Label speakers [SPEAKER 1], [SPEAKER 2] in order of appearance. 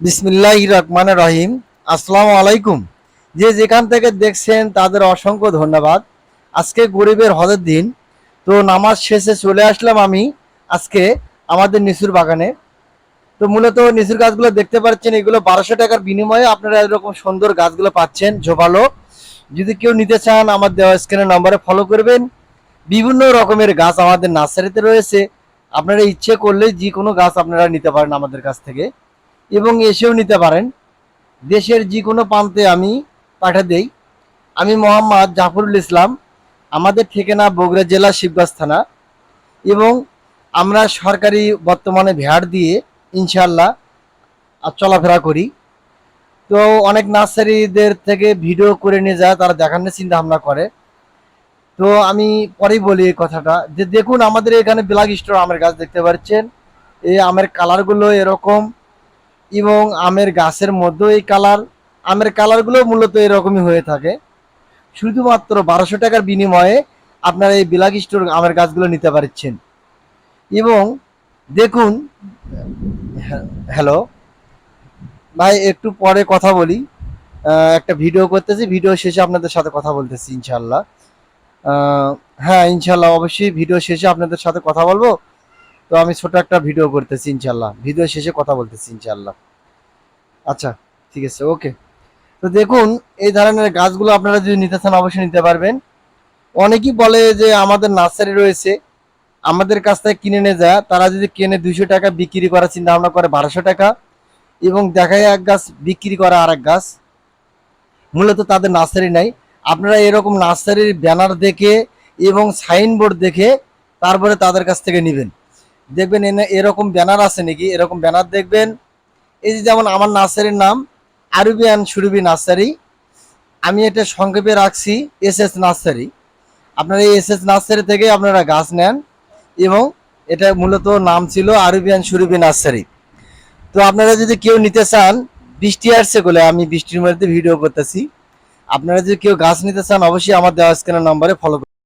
[SPEAKER 1] বিসমিল্লাহ রহমান রহিম। আসসালামু আলাইকুম। যে যেখান থেকে দেখছেন, তাদের অসংখ্য ধন্যবাদ। আজকে গরিবের হজের দিন, তো নামাজ শেষে চলে আসলাম আমি আজকে আমাদের নিসুর বাগানে। তো মূলত নিসুর গাছগুলো দেখতে পাচ্ছেন, এগুলো বারোশো টাকার বিনিময়ে আপনারা এরকম সুন্দর গাছগুলো পাচ্ছেন ঝোপালো যদি কেউ নিতে চান, আমার দেওয়া স্ক্রিনের নম্বরে ফলো করবেন। বিভিন্ন রকমের গাছ আমাদের নার্সারিতে রয়েছে। আপনারা ইচ্ছে করলে যে কোনো গাছ আপনারা নিতে পারেন আমাদের কাছ থেকে। এবং এসেও নিতে পারেন। দেশের যে কোনো প্রান্তে আমি পাঠা দেই। আমি মোহাম্মদ জাফরুল ইসলাম, আমাদের ঠিকানা বগুড়া জেলা শিবগঞ্জ থানা এবং আমরা সরকারি বর্তমানে ভ্যাট দিয়ে ইনশাল্লাহ চলাফেরা করি। তো অনেক নার্সারিদের থেকে ভিডিও করে নিয়ে যায়, তারা দেখানোর চিন্তা ভাবনা করে। তো আমি পরেই বলি এই কথাটা যে দেখুন আমাদের এখানে ব্ল্যাক স্টোর আমের গাছ দেখতে পাচ্ছেন। এই আমের কালারগুলো এরকম। এবং আমের গাছের মধ্যেও এই কালার আমের কালারগুলো মূলত এরকমই হয়ে থাকে। শুধুমাত্র বারোশো টাকার বিনিময়ে আপনারা এই বিলাক স্টোর আমের গাছগুলো নিতে পারছেন। এবং দেখুন হ্যাঁ, হ্যালো ভাই একটু পরে কথা বলি। একটা ভিডিও করতেছি ভিডিও শেষে আপনাদের সাথে কথা বলতেছি ইনশাল্লাহ হ্যাঁ ইনশাল্লাহ অবশ্যই ভিডিও শেষে আপনাদের সাথে কথা বলব। তো আমি ছোট একটা ভিডিও করতেছি ইনশাল্লাহ ভিডিও শেষে কথা বলতেছি ইনশাল্লাহ আচ্ছা ঠিক আছে, ওকে। তো দেখুন, এই ধরনের গাছগুলো আপনারা যদি নিতে চান, অবশ্যই নিতে পারবেন। অনেকেই বলে যে আমাদের নার্সারি রয়েছে, আমাদের কাছ থেকে কিনে নিয়ে যায়, তারা যদি কিনে দুইশো টাকা বিক্রি করার চিন্তা ভাবনা করে বারোশো টাকা, এবং দেখায় এক গাছ বিক্রি করা আর এক গাছ, মূলত তাদের নার্সারি নাই। আপনারা এরকম নার্সারির ব্যানার দেখে এবং সাইনবোর্ড দেখে তারপরে তাদের কাছ থেকে নেবেন। দেখবেন এরকম ব্যানার আছে নাকি? এরকম ব্যানার দেখবেন এই যে যেমন আমার নার্সারির নাম, আরবিয়ান সুরবি নার্সারি। আমি এটা সংক্ষেপে রাখছি এস এস নার্সারি। আপনারা এই এস এস নার্সারি থেকে আপনারা গাছ নেন এবং এটা মূলত নাম ছিল আরবিয়ান সুরবি নার্সারি। তো আপনারা যদি কেউ নিতে চান, বৃষ্টি আসছে বলে আমি বৃষ্টির মধ্যে ভিডিও করতেছি। আপনারা যদি কেউ গাছ নিতে চান, অবশ্যই আমার দেওয়া স্ক্যানের নম্বরে ফলো